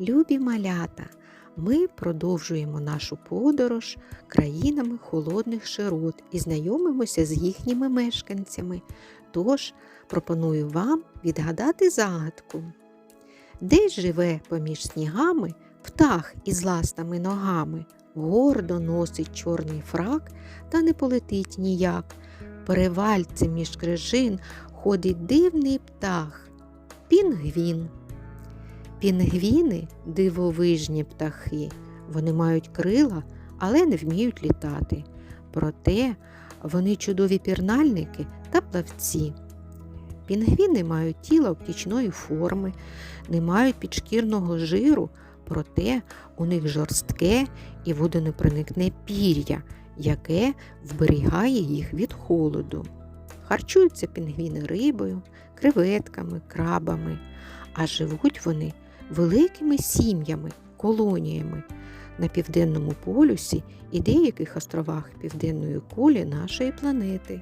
Любі малята, ми продовжуємо нашу подорож країнами холодних широт і знайомимося з їхніми мешканцями. Тож пропоную вам відгадати загадку. Де живе поміж снігами птах із ластами ногами, гордо носить чорний фрак та не полетить ніяк. Перевальцем між крижин ходить дивний птах пінгвін. Пінгвіни дивовижні птахи. Вони мають крила, але не вміють літати. Проте вони чудові пірнальники та плавці. Пінгвіни мають тіло птічної форми, не мають підшкірного жиру, проте у них жорстке і водонепроникне пір'я, яке вберігає їх від холоду. Харчуються пінгвіни рибою, креветками, крабами, а живуть вони великими сім'ями, колоніями на південному полюсі і деяких островах південної кулі нашої планети.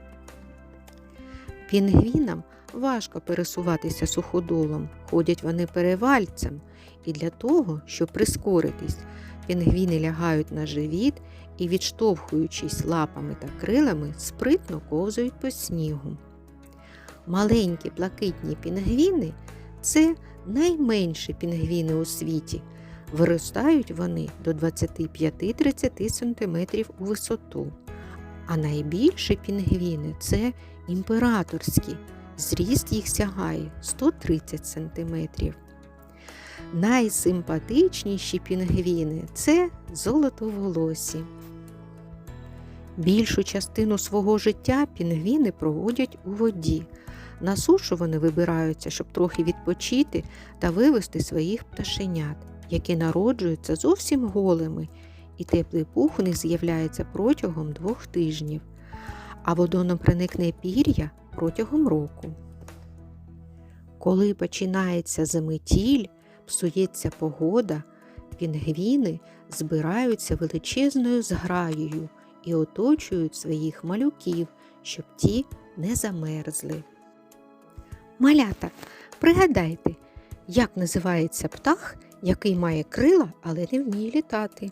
Пінгвінам важко пересуватися суходолом, ходять вони перевальцем, і для того, щоб прискоритись, пінгвіни лягають на живіт і, відштовхуючись лапами та крилами, спритно ковзають по снігу. Маленькі блакитні пінгвіни це найменші пінгвіни у світі. Виростають вони до 25-30 см у висоту. А найбільші пінгвіни це імператорські. Зріст їх сягає 130 см. Найсимпатичніші пінгвіни це золотоволосі. Більшу частину свого життя пінгвіни проводять у воді. На сушу вони вибираються, щоб трохи відпочити та вивести своїх пташенят, які народжуються зовсім голими, і теплий пух у них з'являється протягом двох тижнів, а водонопроникне пір'я протягом року. Коли починається заметіль, псується погода, пінгвіни збираються величезною зграєю і оточують своїх малюків, щоб ті не замерзли. Малята, пригадайте, як називається птах, який має крила, але не вміє літати?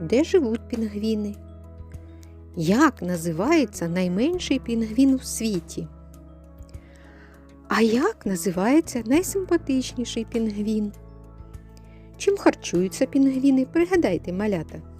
Де живуть пінгвіни? Як називається найменший пінгвін у світі? А як називається найсимпатичніший пінгвін? Чим харчуються пінгвіни? Пригадайте, малята.